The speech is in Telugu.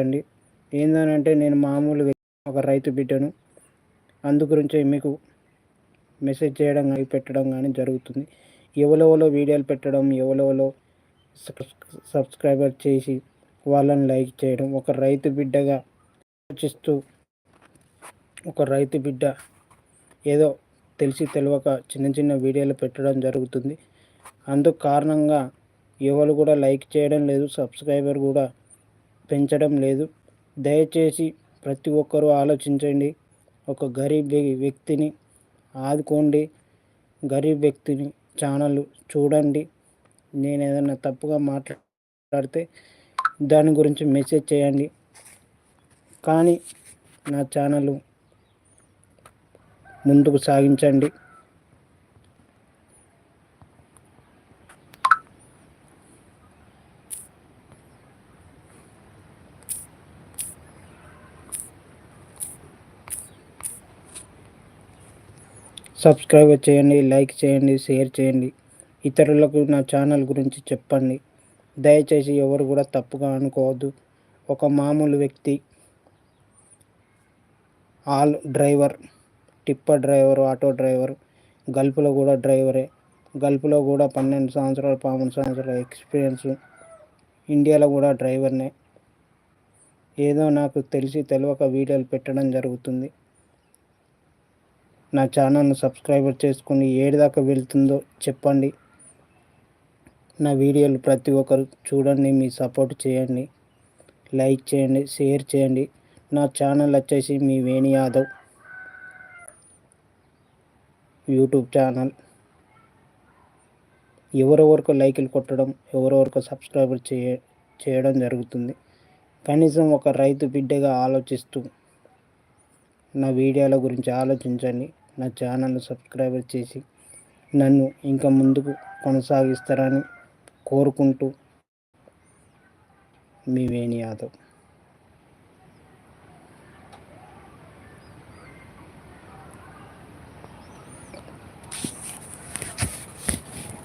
అండి. ఏందనంటే నేను మామూలుగా ఒక రైతు బిడ్డను అందు గురించి మీకు మెసేజ్ చేయడం కానీ పెట్టడం కానీ జరుగుతుంది. ఎవరెవరో వీడియోలు పెట్టడం ఎవరెవరో సబ్స్క్రైబర్ చేసి వాళ్ళని లైక్ చేయడం ఒక రైతు బిడ్డగా ఆలోచిస్తూ ఒక రైతు బిడ్డ ఏదో తెలిసి తెలియక చిన్న చిన్న వీడియోలు పెట్టడం జరుగుతుంది. అందుకు కారణంగా ఎవరు కూడా లైక్ చేయడం లేదు సబ్స్క్రైబర్ కూడా పెంచడం లేదు. దయచేసి ప్రతి ఒక్కరూ ఆలోచించండి. ఒక గరీబ్ వ్యక్తిని ఆదుకోండి. గరీబ్ వ్యక్తిని ఛానల్ చూడండి. నేను ఏదైనా తప్పుగా మాట్లాడితే దాని గురించి మెసేజ్ చేయండి. కానీ నా ఛానల్ ముందుకు సాగించండి. సబ్స్క్రైబ్ చేయండి లైక్ చేయండి షేర్ చేయండి. ఇతరులకు నా ఛానల్ గురించి చెప్పండి. దయచేసి ఎవరు కూడా తప్పుగా అనుకోవద్దు. ఒక మామూలు వ్యక్తి all driver tipper driver auto driver గల్ఫ్లో కూడా డ్రైవరే. గల్ఫ్లో కూడా పన్నెండు సంవత్సరాలు పదమూడు సంవత్సరాల ఎక్స్పీరియన్స్ ఇండియాలో కూడా డ్రైవర్నే. ఏదో నాకు తెలిసి తెలియక వీడియోలు పెట్టడం జరుగుతుంది. నా ఛానల్ను సబ్స్క్రైబర్ చేసుకుని ఏడు దాకా వెళ్తుందో చెప్పండి. నా వీడియోలు ప్రతి ఒక్కరు చూడండి మీ సపోర్ట్ చేయండి లైక్ చేయండి షేర్ చేయండి. నా ఛానల్ వచ్చేసి మీ వేణి యాదవ్ యూట్యూబ్ ఛానల్. ఎవరెవరికి లైకులు కొట్టడం ఎవరెవరికి సబ్స్క్రైబర్ చేయ చేయడం జరుగుతుంది. కనీసం ఒక రైతు బిడ్డగా ఆలోచిస్తూ నా వీడియోల గురించి ఆలోచించండి. నా ఛానల్ సబ్స్క్రైబర్ చేసి నన్ను ఇంకా ముందుకు కొనసాగిస్తారని కోరుకుంటూ మీ వేణి యాదవ్.